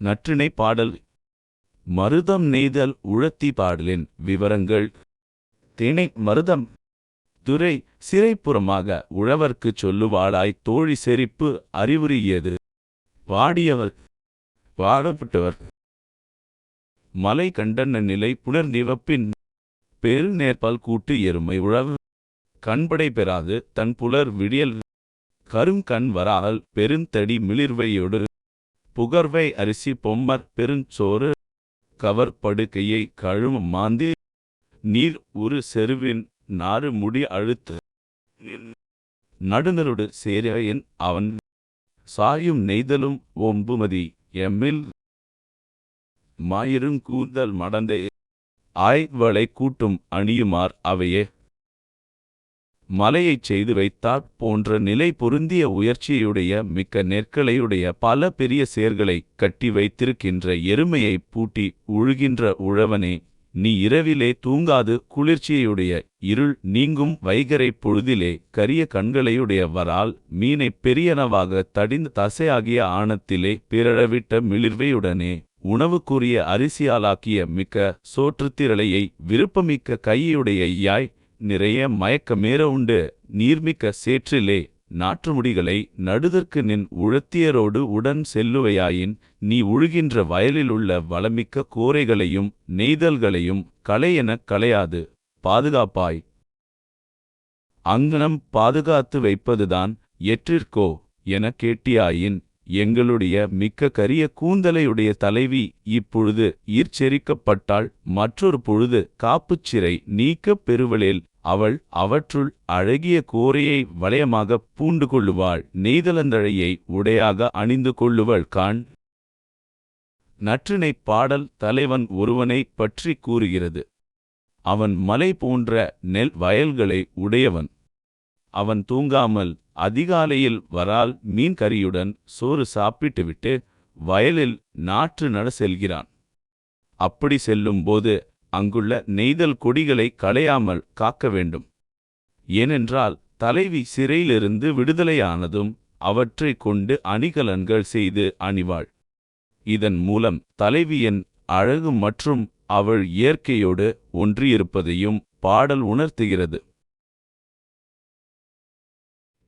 நற்றிணை பாடல். மருதம் நெய்தல் உழத்தி பாடலின் விவரங்கள். திணை மருதம். துரை சிறைப்புறமாக உழவர்க்குச் சொல்லுவாளாய் தோழி செறிப்பு அறிவுரியது. வாடியவர். வாடப்பட்டவர் மலை கண்டன நிலை புனர் நிவப்பின். பெருநேர்பால் கூட்டு எருமை உழவு. கண்படை பெறாது தன் புலர் விடியல். கருங்கண் வரால் பெருந்தடி மிளிர்வையொடு. புகர்வை அரிசி பொம்மர் பெருஞ்சோறு கவர் படுக்கையை கழுவும் மாந்தி நீர் உரு செருவின் நாறு முடி அழுத்து நடுநருடு சேரையன் அவன் சாயும் நெய்தலும் ஒம்புமதி எம்மில் மாயிருங் கூந்தல் மடந்தை ஆய்வளை கூட்டும் அணியுமார் அவையே. மலையைச் செய்து வைத்தாற் போன்ற நிலை பொருந்திய உயர்ச்சியுடைய மிக்க நெற்களையுடைய பல பெரிய சேர்களை கட்டி வைத்திருக்கின்ற எருமையைப் பூட்டி உழுகின்ற உழவனே நீ இரவிலே தூங்காது குளிர்ச்சியுடைய இருள் நீங்கும் வைகரைப் பொழுதிலே கரிய கண்களையுடைய வரால் மீனைப் பெரியனவாக தடிந்த தசையாகிய ஆணத்திலே பிறழவிட்ட மிளிர்வையுடனே உணவுக்குரிய அரிசியாலாக்கிய மிக்க சோற்றுத்திரளையை விருப்பமிக்க கையுடைய யாய் நிறைய மயக்கமேற உண்டு. நீர்மிக்க சேற்றிலே நாற்றுமுடிகளை நடுதற்கு நின் உழத்தியரோடு உடன் செல்லுவையாயின் நீ உழுகின்ற வயலிலுள்ள வளமிக்க கோரைகளையும் நெய்தல்களையும் களையெனக் களையாது. பாதுகாப்பாய். அங்கனம் பாதுகாத்து வைப்பதுதான் எற்றிற்கோ எனக் கேட்டியாயின் எங்களுடைய மிக்க கரிய கூந்தலையுடைய தலைவி இப்பொழுது ஈர்ச்செரிக்கப்பட்டாள் மற்றொரு பொழுது காப்புச்சிறை நீக்கப் பெறுவளேல் அவள் அவற்றுள் அழகிய கோரையை வளையமாகப் பூண்டு கொள்ளுவாள் நெய்தலந்தழையை உடையாக அணிந்து கொள்ளுவள் காண். நற்றினைப் பாடல் தலைவன் ஒருவனைப் பற்றி கூறுகிறது. அவன் மலை போன்ற நெல் வயல்களை உடையவன். அவன் தூங்காமல் அதிகாலையில் வரால் மீன் கறியுடன் சோறு சாப்பிட்டுவிட்டு வயலில் நாற்று நட செல்கிறான். அப்படி செல்லும்போது அங்குள்ள நெய்தல் கொடிகளை களையாமல் காக்க வேண்டும். ஏனென்றால் தலைவி சிறையிலிருந்து விடுதலையானதும் அவற்றைக் கொண்டு அணிகலன்கள் செய்து அணிவாள். இதன் மூலம் தலைவியின் அழகு மற்றும் அவள் இயற்கையோடு ஒன்றியிருப்பதையும் பாடல் உணர்த்துகிறது.